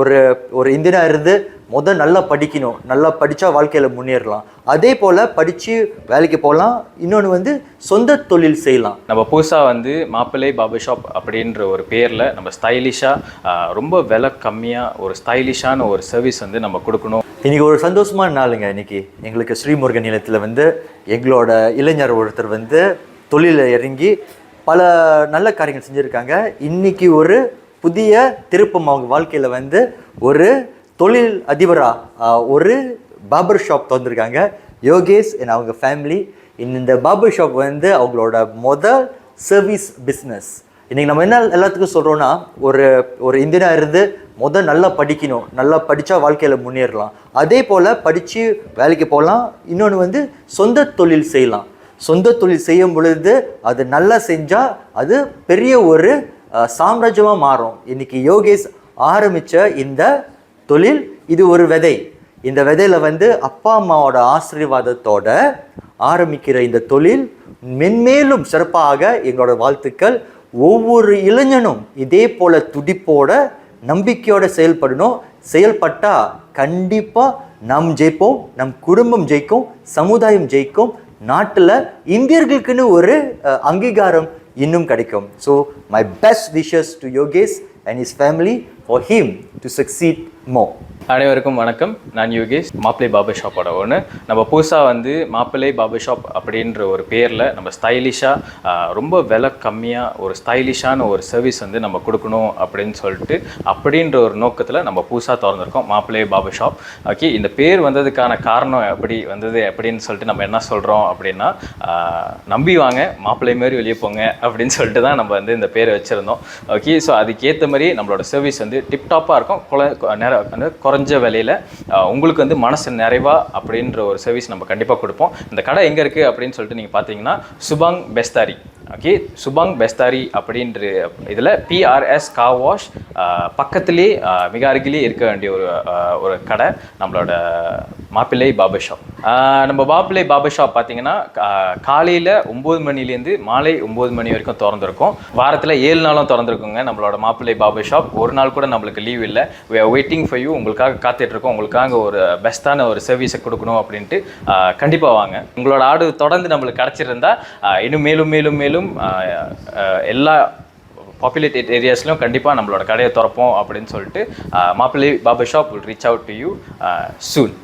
ஒரு ஒரு இந்தியனாக இருந்து முதல் நல்லா படிக்கணும். நல்லா படித்தா வாழ்க்கையில் முன்னேறலாம். அதே போல் படித்து வேலைக்கு போகலாம். இன்னொன்று வந்து சொந்த தொழில் செய்யலாம். நம்ம புதுசாக வந்து மாப்பிள்ளை பாபா ஷாப் அப்படின்ற ஒரு பேரில் நம்ம ஸ்டைலிஷாக ரொம்ப விலை கம்மியாக ஒரு ஸ்டைலிஷான ஒரு சர்வீஸ் வந்து நம்ம கொடுக்கணும். இன்னைக்கு ஒரு சந்தோஷமான நாளுங்க இன்னைக்கு. எங்களுக்கு ஸ்ரீமுருகன் நிலையத்தில் வந்து எங்களோட இளைஞர் ஒருத்தர் வந்து தொழிலில் இறங்கி பல நல்ல காரியங்கள் செஞ்சுருக்காங்க. இன்னைக்கு ஒரு புதிய திருப்பம் அவங்க வாழ்க்கையில் வந்து ஒரு தொழில் அதிபராக ஒரு பாபர் ஷாப் திறந்துருக்காங்க. யோகேஷ் என் அவங்க ஃபேமிலி இந்த பாபர் ஷாப் வந்து அவங்களோட முதல் சர்வீஸ் பிஸ்னஸ் இன்றைக்கி நம்ம என்ன எல்லாத்துக்கும் சொல்கிறோன்னா ஒரு ஒரு இந்தியனாக இருந்து முதல் நல்லா படிக்கணும். நல்லா படித்தா வாழ்க்கையில் முன்னேறலாம். அதே போல் படித்து வேலைக்கு போகலாம். இன்னொன்று வந்து சொந்த தொழில் செய்யலாம். சொந்த தொழில் செய்யும் பொழுது அது நல்லா செஞ்சால் அது பெரிய ஒரு சாம்ராஜ்யமாக மாறும். இன்றைக்கி யோகேஷ் ஆரம்பித்த இந்த தொழில் இது ஒரு விதை. இந்த விதையில் வந்து அப்பா அம்மாவோட ஆசீர்வாதத்தோட ஆரம்பிக்கிற இந்த தொழில் மென்மேலும் சிறப்பாக எங்களோட வாழ்த்துக்கள். ஒவ்வொரு இளைஞனும் இதே போல துடிப்போட நம்பிக்கையோட செயல்படணும். செயல்பட்டால் கண்டிப்பாக நாம் ஜெயிப்போம் நம் குடும்பம் ஜெயிக்கும் சமுதாயம் ஜெயிக்கும். நாட்டில் இந்தியர்களுக்குன்னு ஒரு அங்கீகாரம் இன்னும் கிடைக்கும். So my best wishes to Yogesh and his family for him to succeed more. அனைவருக்கும் வணக்கம். நான் யோகேஷ் மாப்பிள்ளை பாபா ஷாப்போட ஒன்று நம்ம புதுசாக வந்து மாப்பிள்ளை பாபா ஷாப் அப்படின்ற ஒரு பேரில் நம்ம ஸ்டைலிஷாக ரொம்ப விலை கம்மியாக ஒரு ஸ்டைலிஷான ஒரு சர்வீஸ் வந்து நம்ம கொடுக்கணும் அப்படின்னு சொல்லிட்டு அப்படின்ற ஒரு நோக்கத்தில் நம்ம புதுசாக திறந்துருக்கோம் மாப்பிள்ளை பாபா ஷாப் ஓகே இந்த பேர் வந்ததுக்கான காரணம் எப்படி வந்தது அப்படின்னு சொல்லிட்டு நம்ம என்ன சொல்கிறோம் அப்படின்னா நம்பி வாங்க மாப்பிள்ளை மாதிரி வெளியே போங்க அப்படின்னு சொல்லிட்டு தான் நம்ம வந்து இந்த பேரை வச்சுருந்தோம். ஓகே ஸோ அதுக்கேற்ற மாதிரி நம்மளோட சர்வீஸ் வந்து டிப்டாப்பாக இருக்கும். குல நேரம் வந்து குறைஞ்ச விலையில் உங்களுக்கு வந்து மனசு நிறைவா அப்படின்ற ஒரு சர்வீஸ் நம்ம கண்டிப்பாக கொடுப்போம். இந்த கடை எங்கே இருக்குது அப்படின்னு சொல்லிட்டு நீங்கள் பார்த்தீங்கன்னா Subang Bestari. Okay Subang Bestari அப்படின்ற இதில் பிஆர்எஸ் கா வாஷ் பக்கத்துலேயே மிக அருகிலே இருக்க வேண்டிய ஒரு ஒரு கடை நம்மளோட மாப்பிள்ளை பாபா ஷாப் நம்ம மாப்பிள்ளை பாபா ஷாப் பார்த்தீங்கன்னா காலையில் ஒம்பது மணிலேருந்து மாலை ஒம்பது மணி வரைக்கும் திறந்துருக்கும். வாரத்தில் ஏழு நாளும் திறந்துருக்குங்க நம்மளோட மாப்பிள்ளை பாபா ஷாப் ஒரு நாள் கூட நம்மளுக்கு லீவ் இல்லை. We are waiting for you உங்களுக்காக காத்துட்ருக்கோம். உங்களுக்காக ஒரு பெஸ்ட்டான ஒரு சர்வீஸை கொடுக்கணும் அப்படின்ட்டு கண்டிப்பாக வாங்க. உங்களோட ஆடு தொடர்ந்து நம்மளுக்கு கிடச்சிருந்தா இன்னும் மேலும் மேலும் மேலும் மேலும் எல்லா பாப்புலேட்டட் ஏரியாஸ்லையும் கண்டிப்பாக நம்மளோட கடையை திறப்போம் அப்படின்னு சொல்லிட்டு Mappillai Baba shop will reach out to you soon